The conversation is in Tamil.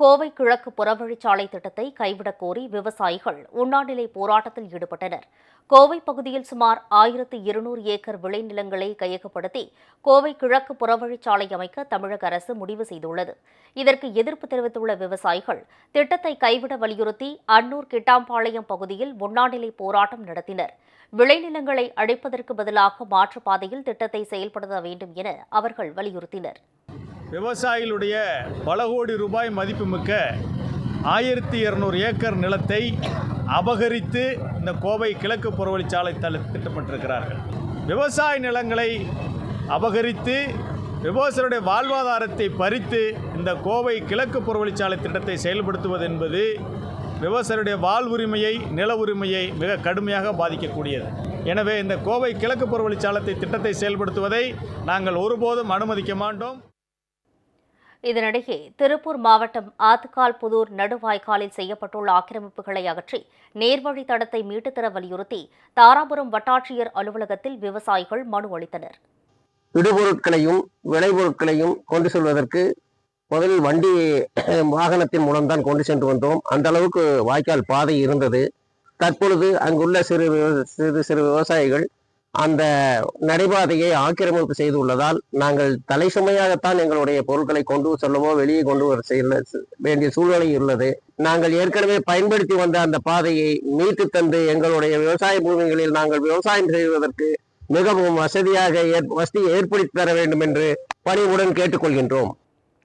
கோவை கிழக்கு புறவழிச்சாலை திட்டத்தை கைவிடக் கோரி விவசாயிகள் உண்ணாநிலை போராட்டத்தில் ஈடுபட்டனர். கோவை பகுதியில் சுமார் ஆயிரத்து இருநூறு ஏக்கர் விளைநிலங்களை கையகப்படுத்தி கோவை கிழக்கு புறவழிச்சாலை அமைக்க தமிழக அரசு முடிவு செய்துள்ளது. இதற்கு எதிர்ப்பு தெரிவித்துள்ள விவசாயிகள் திட்டத்தை கைவிட வலியுறுத்தி அன்னூர் கிட்டாம்பாளையம் பகுதியில் உண்ணாநிலை போராட்டம் நடத்தினர். விளைநிலங்களை அழிப்பதற்கு பதிலாக மாற்றுப்பாதையில் திட்டத்தை செயல்படுத்த வேண்டும் என அவர்கள் வலியுறுத்தினர். விவசாயிகளுடைய பல கோடி ரூபாய் மதிப்புமிக்க ஆயிரத்தி இரநூறு ஏக்கர் நிலத்தை அபகரித்து இந்த கோவை கிழக்கு புறவழிச்சாலை தள திட்டமிட்டிருக்கிறார்கள் விவசாய நிலங்களை அபகரித்து விவசாயிகளுடைய வாழ்வாதாரத்தை பறித்து இந்த கோவை கிழக்கு புறவழிச்சாலை திட்டத்தை செயல்படுத்துவது என்பது விவசாயிகளுடைய வாழ்வுரிமையை நில உரிமையை மிக கடுமையாக பாதிக்கக்கூடியது. எனவே இந்த கோவை கிழக்கு புறவழிச்சாலத்தை திட்டத்தை செயல்படுத்துவதை நாங்கள் ஒருபோதும் அனுமதிக்க மாட்டோம். இதனிடையே திருப்பூர் மாவட்டம் ஆத்துக்கால் புதூர் நடுவாய்க்காலில் செய்யப்பட்டுள்ள ஆக்கிரமிப்புகளை அகற்றி நேர்வழி தடத்தை மீட்டுத்தர வலியுறுத்தி தாராபுரம் வட்டாட்சியர் அலுவலகத்தில் விவசாயிகள் மனு அளித்தனர். இடுபொருட்களையும் விளைபொருட்களையும் கொண்டு செல்வதற்கு முதலில் வண்டி வாகனத்தின் மூலம்தான் கொண்டு சென்று வந்தோம். அந்த அளவுக்கு வாய்க்கால் பாதை இருந்தது. தற்பொழுது அங்குள்ள சிறு விவ- சிறு சிறு விவசாயிகள் அந்த நடைபாதையை ஆக்கிரமிப்பு செய்துள்ளதால் நாங்கள் தலை சுமையாகத்தான் எங்களுடைய பொருட்களை கொண்டு செல்லவோ வெளியே கொண்டு வர செய்ய வேண்டிய சூழ்நிலை உள்ளது. நாங்கள் ஏற்கனவே பயன்படுத்தி வந்த அந்த பாதையை மீட்டு தந்து எங்களுடைய விவசாய பூமிகளில் நாங்கள் விவசாயம் செய்வதற்கு மிகவும் வசதியாக ஏற்- வசதியை ஏற்படுத்தி தர வேண்டும் என்று பணிவுடன் கேட்டுக்கொள்கின்றோம்.